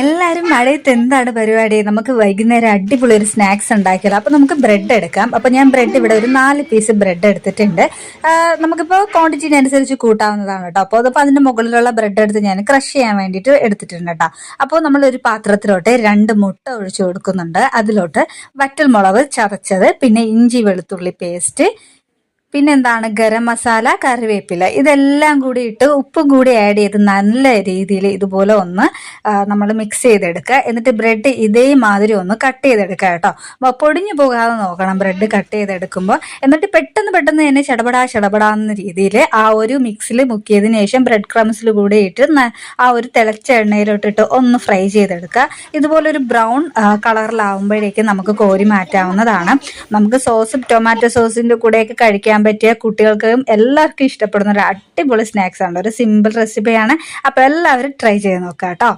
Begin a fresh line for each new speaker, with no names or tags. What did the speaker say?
എല്ലാവരും മഴയത്ത് എന്താണ് പരിപാടി? നമുക്ക് വൈകുന്നേരം അടിപൊളി ഒരു സ്നാക്സ് ഉണ്ടാക്കിയാലോ അപ്പോൾ നമുക്ക് ബ്രെഡ് എടുക്കാം. അപ്പോൾ ഞാൻ ബ്രെഡ് ഇവിടെ ഒരു നാല് പീസ് ബ്രെഡ് എടുത്തിട്ടുണ്ട്. നമുക്കിപ്പോ ക്വാണ്ടിറ്റി അനുസരിച്ച് കൂട്ടാവുന്നതാണ് കേട്ടോ. അപ്പോൾ അതിപ്പോ അതിന്റെ മുകളിലുള്ള ബ്രെഡ് എടുത്ത് ഞാൻ ക്രഷ് ചെയ്യാൻ വേണ്ടിയിട്ട് എടുത്തിട്ടുണ്ട് കേട്ടോ. അപ്പോൾ നമ്മൾ ഒരു പാത്രത്തിലോട്ട് രണ്ട് മുട്ട ഒഴിച്ചു കൊടുക്കുന്നുണ്ട്. അതിലോട്ട് വറ്റൽ മുളക് ചതച്ചത് പിന്നെ ഇഞ്ചി വെളുത്തുള്ളി പേസ്റ്റ് പിന്നെന്താണ്? ഗരം മസാല കറിവേപ്പില. ഇതെല്ലാം കൂടി ഇട്ട് ഉപ്പും കൂടി ആഡ് ചെയ്ത് നല്ല രീതിയിൽ ഇതുപോലെ ഒന്ന് നമ്മൾ മിക്സ് ചെയ്തെടുക്കുക. എന്നിട്ട് ബ്രെഡ് ഇതേമാതിരി ഒന്ന് കട്ട് ചെയ്തെടുക്കുക കേട്ടോ. അപ്പോൾ പൊടിഞ്ഞു പോകാതെ നോക്കണം ബ്രെഡ് കട്ട് ചെയ്തെടുക്കുമ്പോൾ. എന്നിട്ട് പെട്ടെന്ന് പെട്ടെന്ന് തന്നെ ചടപടാ ചടപടാന്ന രീതിയിൽ ആ ഒരു മിക്സിൽ മുക്കിയതിന് ശേഷം ബ്രെഡ് ക്രംസിൽ കൂടി ഇട്ട് ആ ഒരു തിളച്ച എണ്ണയിലോട്ടിട്ട് ഒന്ന് ഫ്രൈ ചെയ്തെടുക്കുക. ഇതുപോലെ ഒരു ബ്രൗൺ കളറിലാവുമ്പോഴേക്കും നമുക്ക് കോരി മാറ്റാവുന്നതാണ്. നമുക്ക് സോസ് ടൊമാറ്റോ സോസിന്റെ കൂടെയൊക്കെ കഴിക്കാൻ പറ്റിയ കുട്ടികൾക്കും എല്ലാവർക്കും ഇഷ്ടപ്പെടുന്ന ഒരു അടിപൊളി സ്നാക്സ് ആണ്. ഒരു സിമ്പിൾ റെസിപ്പിയാണ് അപ്പോൾ എല്ലാവരും ട്രൈ ചെയ്ത് നോക്കാം കേട്ടോ